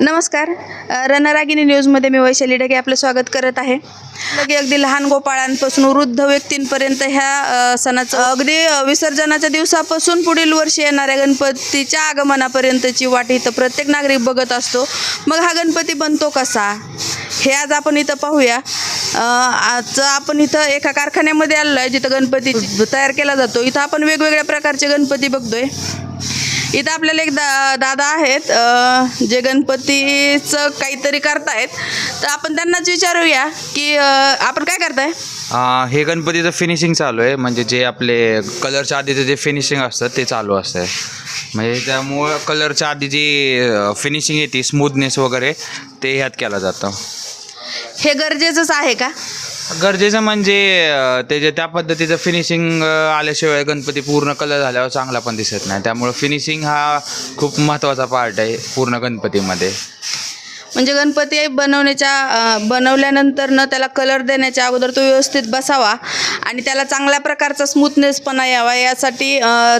नमस्कार. रनरागिनी रणरागिनी न्यूजमध्ये मी वैशाली ढगे आपलं स्वागत करत आहे. लगे अगदी लहान गोपाळांपासून वृद्ध व्यक्तींपर्यंत ह्या सणाचं अगदी विसर्जनाच्या दिवसापासून पुढील वर्षी येणाऱ्या गणपतीच्या आगमनापर्यंतची वाट इथं प्रत्येक नागरिक बघत असतो. मग हा गणपती बनतो कसा? हे आज आपण इथं पाहूया. आज आपण इथं एका कारखान्यामध्ये आलो आहे जिथं गणपती तयार केला जातो. इथं आपण वेगवेगळ्या प्रकारचे गणपती बघतोय. इथं आपल्याला एक दा दादा आहेत. जे गणपतीचं काहीतरी करतायत. तर आपण त्यांनाच विचारूया की आपण काय करताय? आ, हे गणपतीचं फिनिशिंग चालू आहे. म्हणजे जे आपले कलरच्या आधीचं जे फिनिशिंग असतं ते चालू असतं म्हणजे त्यामुळं कलरच्या आधी जी फिनिशिंग येते स्मूथनेस वगैरे ते ह्यात केलं जातं. हे गरजेचंच आहे का? गरजेचं म्हणजे अ, त्याच्या त्या पद्धतीचं फिनिशिंग आल्याशिवाय गणपती पूर्ण कलर झाल्यावर चांगला पण दिसत नाही. त्यामुळं फिनिशिंग हा खूप महत्त्वाचा पार्ट आहे पूर्ण गणपतीमध्ये. म्हणजे गणपती बनवण्याच्या बनवल्यानंतर न त्याला कलर देण्याच्या अगोदर तो व्यवस्थित बसावा आणि त्याला चांगल्या प्रकारचा स्मूथनेसपणा यावा. यासाठी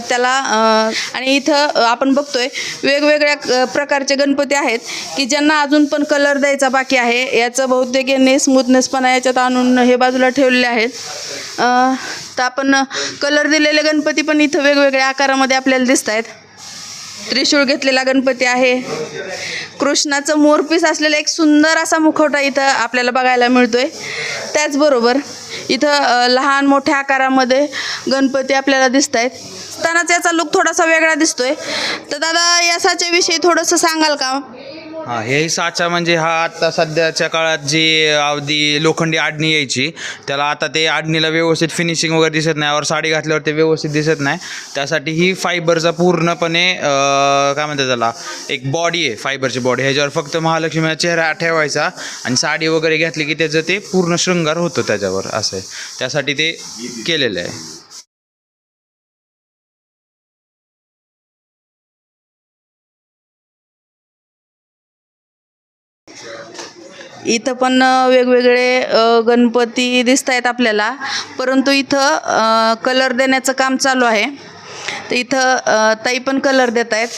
त्याला आणि इथं आपण बघतोय वेगवेगळ्या प्रकारचे गणपती आहेत की ज्यांना अजून पण कलर द्यायचा बाकी आहे. याचं बहुतेक यांनी स्मूथनेसपणा याच्यात आणून हे बाजूला ठेवलेले आहेत. तर आपण कलर दिलेले गणपती पण इथं वेगवेगळ्या आकारामध्ये आपल्याला दिसत आहेत त्रिशूळ घेतलेला गणपती आहे. कृष्णाचं मोरपीस असलेला एक सुंदर असा मुखवटा इथं आपल्याला बघायला मिळतोय. त्याचबरोबर इथं लहान मोठ्या आकारामध्ये गणपती आपल्याला दिसत आहेत असतानाच याचा लुक थोडासा वेगळा दिसतोय. तर दादा यासाच्याविषयी थोडंसं सांगाल का? हां हेही साचा म्हणजे हा आता सध्याच्या काळात जी अवधी लोखंडी आडणी यायची त्याला आता ते आडणीला व्यवस्थित फिनिशिंग वगैरे दिसत नाही. और साडी घातल्यावर ते व्यवस्थित दिसत नाही. त्यासाठी ही फायबरचा पूर्णपणे काय म्हणतात त्याला एक बॉडी आहे फायबरची बॉडी ह्याच्यावर फक्त महालक्ष्मीचा चेहरा ठेवायचा आणि साडी वगैरे घेतली की त्याचं ते पूर्ण शृंगार होतो त्याच्यावर असं आहे. त्यासाठी ते केलेलं आहे. इथं पण वेगवेगळे गणपती दिसत आहेत आपल्याला. परंतु इथं कलर देण्याचं काम चालू आहे. तर इथं ताई पण कलर देत आहेत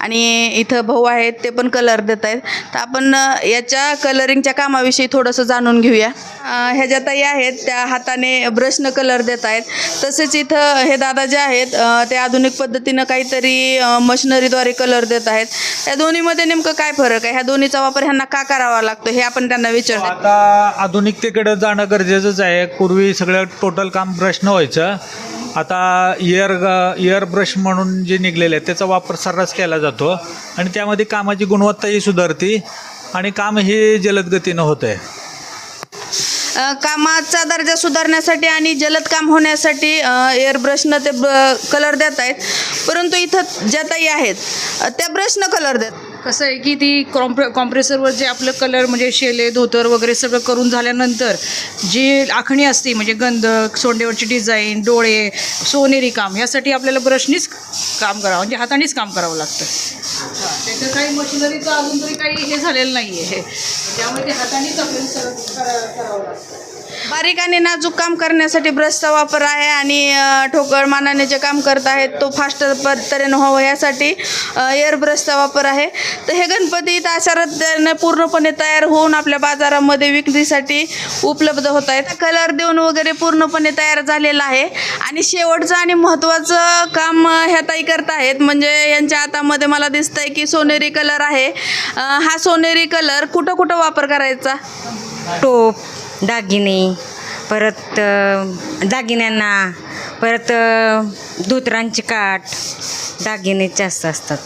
आणि इथं भाऊ आहेत ते पण कलर देत आहेत. तर आपण याच्या कलरिंगच्या कामाविषयी थोडंसं जाणून घेऊया. ह्या ज्या ताई आहेत त्या हाताने ब्रशनं कलर देत आहेत. तसेच इथं हे दादा जे आहेत ते आधुनिक पद्धतीनं काहीतरी मशिनरीद्वारे कलर देत आहेत. त्या दोन्हीमध्ये नेमकं काय फरक आहे? ह्या दोन्हीचा वापर ह्यांना का करावा लागतो? हे आपण त्यांना विचारतो हो, आता आधुनिकतेकडे जाणं गरजेचंच आहे. पूर्वी सगळं टोटल काम ब्रशनं व्हायचं. आता इयर इयर ब्रश म्हणून जे निघलेले आहेत त्याचा वापर सर्रास केला जातो. आणि त्यामध्ये कामाची गुणवत्ताही सुधारते आणि काम हे जलद गतीनं होतं आहे कामाचा दर्जा सुधारण्यासाठी आणि जलद काम होण्यासाठी एअर ब्रशनं ते कलर देत आहेत परंतु इथं ज्या ताई आहेत त्या ब्रशनं कलर देत कसं आहे की ती कॉम्प्रे कॉम्प्रेसरवर जे आपलं कलर म्हणजे शेले धोतर वगैरे सगळं करून झाल्यानंतर जी आखणी असते म्हणजे गंध सोंडेवरची डिझाईन डोळे सोनेरी काम यासाठी आपल्याला ब्रशनीच काम करावं म्हणजे हातानेच काम करावं लागतं. त्याचं काही मशिनरीचं अजून तरी काही हे झालेलं नाही आहे त्यामुळे ते हातानेच आपल्याला करावं लागतं. बारीक आणि नाजूक काम करण्यासाठी ब्रशचा वापर आहे आणि अ, ठोकळ मानाने जे काम करत आहेत तो फास्ट तऱ्हेनं व्हावं यासाठी एअर ब्रशचा वापर आहे. तर हे गणपती इथं अशा रीतीने पूर्णपणे तयार होऊन आपल्या बाजारामध्ये विक्रीसाठी उपलब्ध होत आहेत. कलर देऊन वगैरे पूर्णपणे तयार झालेला आहे आणि शेवटचं आणि महत्त्वाचं काम अ, ह्या ताई करत आहेत. म्हणजे यांच्या हातामध्ये मला दिसतंय की सोनेरी कलर आहे. अ, हा सोनेरी कलर कुठं कुठं वापर करायचा? टोप दागिने परत दागिन्यांना परत धोतरांची काठ दागिने जास्त असतात.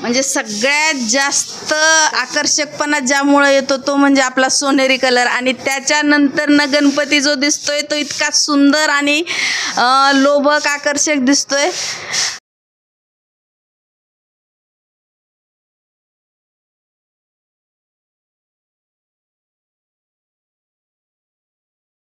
म्हणजे सगळ्यात जास्त आकर्षकपणा ज्यामुळं येतो तो म्हणजे आपला सोनेरी कलर. आणि त्याच्यानंतर न गणपती जो दिसतोय तो इतका सुंदर आणि लोभक आकर्षक दिसतोय.